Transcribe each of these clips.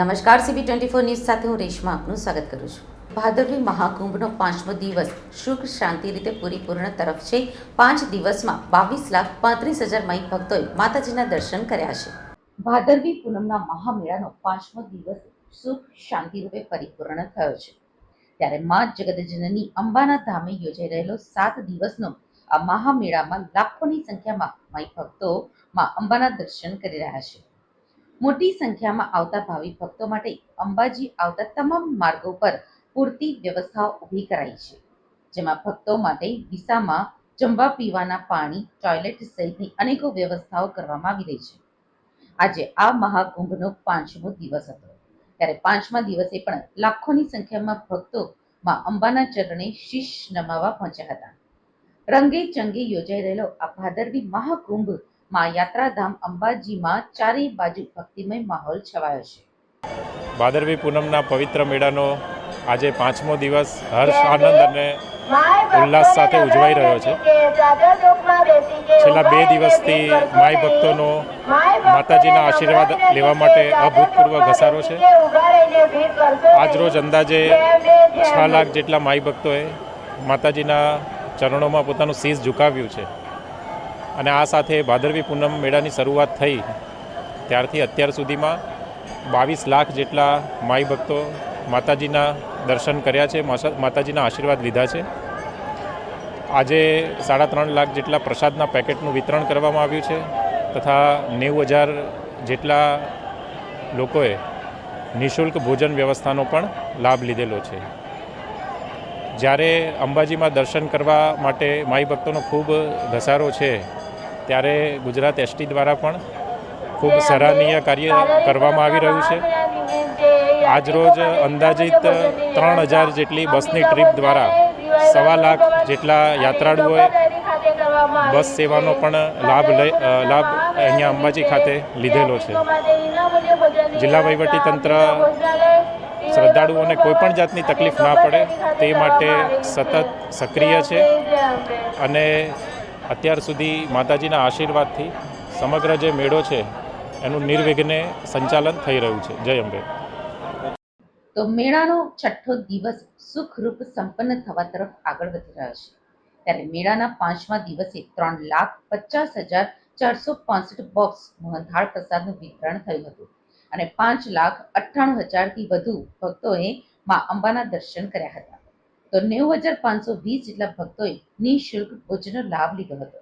નમસ્કાર CB twenty four news સાથે હું રેશમા આપનું સ્વાગત કરું છું. ભાદરવી મહાકુંભનો પાંચમો દિવસ સુખ, શાંતિ રીતે પરિપૂર્ણ તરફ છે. પાંચ દિવસમાં બાવીસ લાખ પાંત્રીસ હજાર મહી ભક્તોએ માતાજીના દર્શન કર્યા છે. ભાદરવી પૂનમના મહામેળાનો પાંચમો દિવસ સુખ, શાંતિ રૂપે પરિપૂર્ણ થયો છે. ત્યારે મા જગતજનની અંબાના ધામે યોજાઈ રહેલો સાત દિવસનો આ મહામેળામાં લાખોની સંખ્યામાં માઈ ભક્તો મા અંબાના દર્શન કરી રહ્યા છે. મોટી સંખ્યામાં આવતા ભાવિ ભક્તો માટે અંબાજી આવતા તમામ માર્ગો પર પૂરતી વ્યવસ્થાઓ ઊભી કરાઈ છે. જેમાં ભક્તો માટે વિસામાં જમવા પીવાના પાણી, ટોયલેટ સહિતની અનેકો વ્યવસ્થાઓ કરવામાં આવી રહી છે. આજે આ મહાકુંભનો પાંચમો દિવસ હતો. ત્યારે પાંચમા દિવસે પણ લાખોની સંખ્યામાં ભક્તો માં અંબાના ચરણે શીશ નમાવા પહોંચ્યા હતા. રંગે ચંગે યોજાઈ રહેલો આ ભાદરવી મહાકુંભ માં યાત્રાધામ અંબાજીમાં ચારે બાજુ ભક્તિમય માહોલ છવાયો છે. ભાદરવી પૂનમના પવિત્ર મેળાનો આજે પાંચમો દિવસ હર્ષ આનંદ અને ઉલ્લાસ સાથે ઉજવાઈ રહ્યો છે. છેલ્લા બે દિવસથી માય ભક્તોનો માતાજીના આશીર્વાદ લેવા માટે અભૂતપૂર્વ ઘસારો છે. આજરોજ અંદાજે છ લાખ જેટલા માય ભક્તોએ માતાજીના ચરણોમાં પોતાનું શીશ ઝુકાવ્યું છે. અને આ સાથે ભાદરવી પૂનમ મેળાની શરૂઆત થઈ. ત્યારથી અત્યાર સુધીમાં બાવીસ લાખ જેટલા માઈ ભક્તો માતાજીના દર્શન કર્યા છે માતાજીના આશીર્વાદ લીધા છે. આજે સાડા ત્રણ લાખ જેટલા પ્રસાદના પેકેટનું વિતરણ કરવામાં આવ્યું છે તથા નેવું હજાર જેટલા લોકોએ નિઃશુલ્ક ભોજન વ્યવસ્થાનો પણ લાભ લીધેલો છે. જ્યારે અંબાજીમાં દર્શન કરવા માટે માઈ ભક્તોનો ખૂબ ઘસારો છે ત્યારે ગુજરાત એસટી દ્વારા પણ ખૂબ સરાહનીય કાર્ય કરવામાં આવી રહ્યું છે. આજરોજ અંદાજિત ત્રણ હજાર જેટલી બસની ટ્રીપ દ્વારા સવા લાખ જેટલા યાત્રાળુઓએ બસ સેવાનો પણ લાભ લઈ લાભ અહીંયા અંબાજી ખાતે લીધેલો છે. જિલ્લા વહીવટી તંત્ર શ્રદ્ધાળુઓને કોઈ પણ જાતની તકલીફ ના પડે તે માટે સતત સક્રિય છે અને અત્યાર સુધી માતાજીના આશીર્વાદથી સમગ્ર જે મેળો છે, એનું નિર્વિઘ્ને સંચાલન થઈ રહ્યું છે. જય અંબે. તો મેળાનો છઠ્ઠો દિવસ સુખરૂપ સંપન્ન થવા તરફ આગળ વધી રહ્યો છે. ત્યારે મેળાના પાંચમા દિવસે ત્રણ લાખ પચાસ હજાર ચારસો પાસઠ બોક્સ મોહનથાળ પ્રસાદનું વિતરણ થયું હતું અને પાંચ લાખ અઠ્ઠાણું હજારથી વધુ ભક્તોએ મા અંબાના દર્શન કર્યા હતા. તો નેવું હજાર પાંચસો વીસ જેટલા ભક્તોએ નિઃશુલ્ક ભોજનનો લાભ લીધો હતો.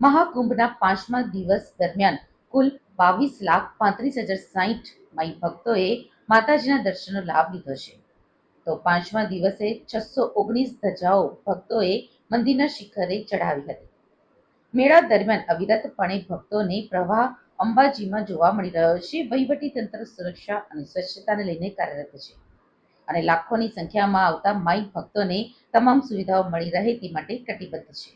મહાકુંભના પાંચમા દિવસ દરમિયાન કુલ બાવીસ લાખ પાંત્રીસ હજાર સાહીઠ માઈ ભક્તોએ માતાજીના દર્શનનો લાભ લીધો છે. તો પાંચમા દિવસે છસો ઓગણીસ ધજાઓ ભક્તોએ મંદિરના શિખરે ચઢાવી હતી. મેળા દરમિયાન અવિરતપણે ભક્તોને પ્રવાહ અંબાજીમાં જોવા મળી રહ્યો છે. વહીવટી તંત્ર સુરક્ષા અને સ્વચ્છતાને લઈને કાર્યરત છે. અને લાખોની સંખ્યામાં આવતા માઈ ભક્તોને તમામ સુવિધાઓ મળી રહે તે માટે કટિબદ્ધ છે.